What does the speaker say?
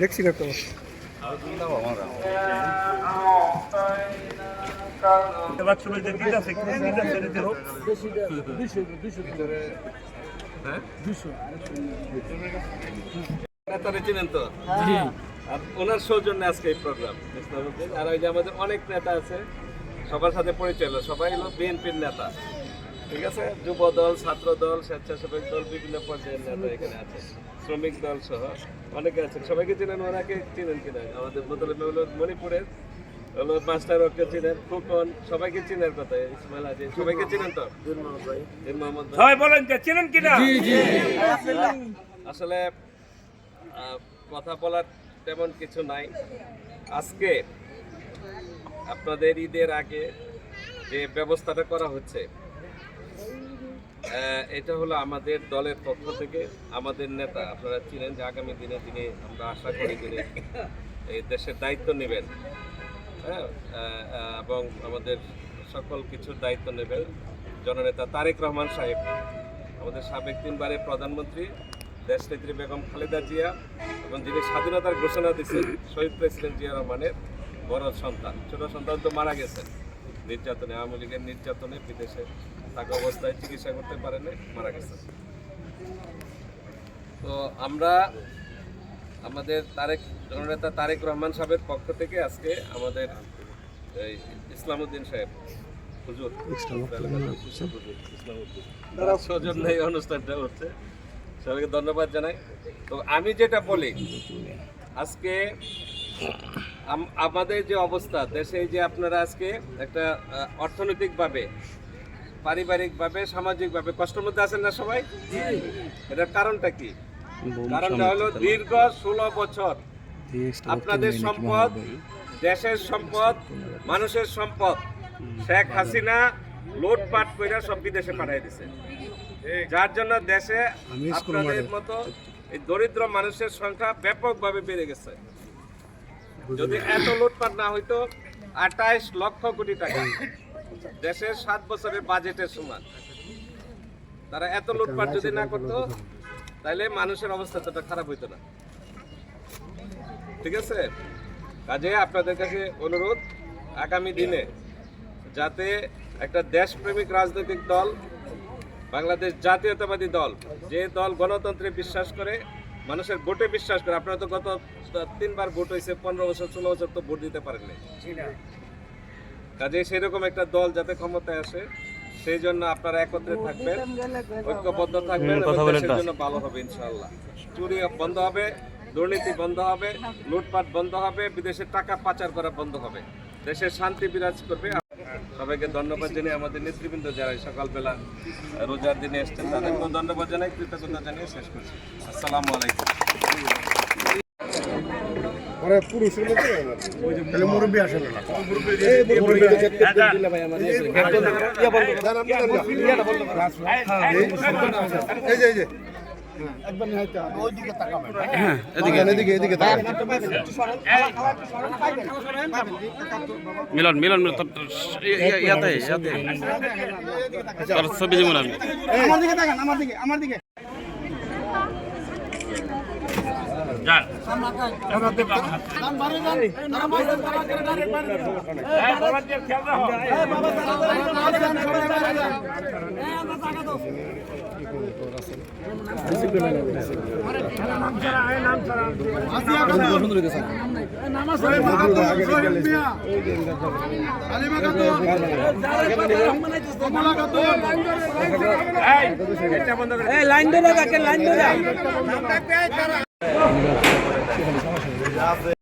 দেখছি ডাক্তার নেতারে চিনেন তো ওনার সৌজন্যে আজকে এই প্রোগ্রাম আর ওই যে আমাদের অনেক নেতা আছে, সবার সাথে পরিচয় সবাই হলো বিএনপির নেতা। ঠিক আছে? যুব দল ছাত্র দল স্বেচ্ছাসেবক দল বিভিন্ন পর্যায়ের নেতা এখানে আছে। শ্রমিক দল সহ অনেকে আছেন। সবাইকে চিনেন? ওনাকে চিনেন কিনা? আমাদের বদলে হলো মণিপুরের হলো মাস্টার ওকে চিনেন। ফুকন সবাইকে চিনার কথা ইসমাইল আজি সবাইকে চিনেন তো? মোহাম্মদ ভাই। সবাই বলেন যে চিনেন কিনা? আসলে আহ, কথা বলার তেমন কিছু নাই। আজকে আপনাদের ঈদের আগে যে ব্যবস্থাটা করা হচ্ছে এটা হলো আমাদের দলের পক্ষ থেকে আমাদের নেতা। আপনারা চিনেন যে আগামী দিনে তিনি আমরা আশা করি তিনি এই দেশের দায়িত্ব নেবেন। হ্যাঁ এবং আমাদের সকল কিছুর দায়িত্ব নেবেন। জননেতা তারেক রহমান সাহেব, আমাদের সাবেক তিনবারের প্রধানমন্ত্রী, দেশনেত্রী বেগম খালেদা জিয়া, এবং যিনি স্বাধীনতার ঘোষণা দিয়েছেন, শহীদ প্রেসিডেন্ট জিয়া রহমানের বড় সন্তান, ছোট সন্তান তো মারা গেছেন। নির্যাতনে, আওয়ামী লীগের নির্যাতনে বিদেশে থাকা অবস্থায় চিকিৎসা করতে পারেনি, মারা গেছে। তো আমরা আমাদের তারেক, জননেতা তারেক রহমান সাহেবের পক্ষ থেকে আজকে আমাদের এই ইসলামউদ্দিন সাহেব এই অনুষ্ঠানটা হচ্ছে সবাইকে ধন্যবাদ জানাই। তো আমি যেটা বলি, আজকে আমাদের যে অবস্থা দেশে যে আপনারা আজকে একটা অর্থনৈতিকভাবে পারিবারিকভাবে সামাজিকভাবে কষ্টের মধ্যে আছেন না সবাই? এটার কারণটা কি? কারণটা হলো দীর্ঘ ষোলো বছর আপনাদের সম্পদ দেশের সম্পদ মানুষের সম্পদ। শেখ হাসিনা লুটপাট করে সব বিদেশে পাঠিয়ে দিছে। যার জন্য দেশে আপনাদের মতো এই দরিদ্র মানুষের সংখ্যা ব্যাপকভাবে বেড়ে গেছে। যদি এত লুটপাট না হইতো আঠাইশ লক্ষ কোটি টাকা। দেশের সাত বছরের বাজেটের সমান। তারা এত লুটপাট যদি না করতো তাহলে মানুষের অবস্থা ততটা খারাপ হইতো না। ঠিক আছে? কাজে আপনাদের কাছে অনুরোধ আগামী দিনে যাতে একটা দেশপ্রেমিক রাজনৈতিক দল বাংলাদেশ জাতীয়তাবাদী দল যে দল গণতন্ত্রে বিশ্বাস করে মানুষের ভোটে বিশ্বাস করে। আপনারা তো গত তিনবার ভোট হয়েছে পনেরো বছর ষোলো বছর তো ভোট দিতে পারেননি কাজে সেরকম একটা দল যাতে ক্ষমতায় আসে সেই জন্য আপনারা একত্রে থাকবেন ঐক্যবদ্ধ থাকবেন দেশের জন্য ভালো হবে ইনশাল্লাহ চুরি বন্ধ হবে দুর্নীতি বন্ধ হবে লুটপাট বন্ধ হবে বিদেশের টাকা পাচার করা বন্ধ হবে। দেশের শান্তি বিরাজ করবে। সবাইকে ধন্যবাদ জানিয়ে আমাদের নেতৃবৃন্দ যারা সকালবেলা রোজার দিনে এসছেন তাদেরকেও ধন্যবাদ জানাই কৃতজ্ঞতা জানিয়ে শেষ করছি আসসালামু আলাইকুম ওরা পুরুষের এদিকে। এদিকে এদিকে তাকান। মিলন মিলন মিলন ইয়া- ইয়া- ইয়াতে ইয়াতে। তোর ছবি আমার দিকে তাকান আমার দিকে আমার দিকে যান লাইন ধরে রাখেন লাইন ধরে সমস্যা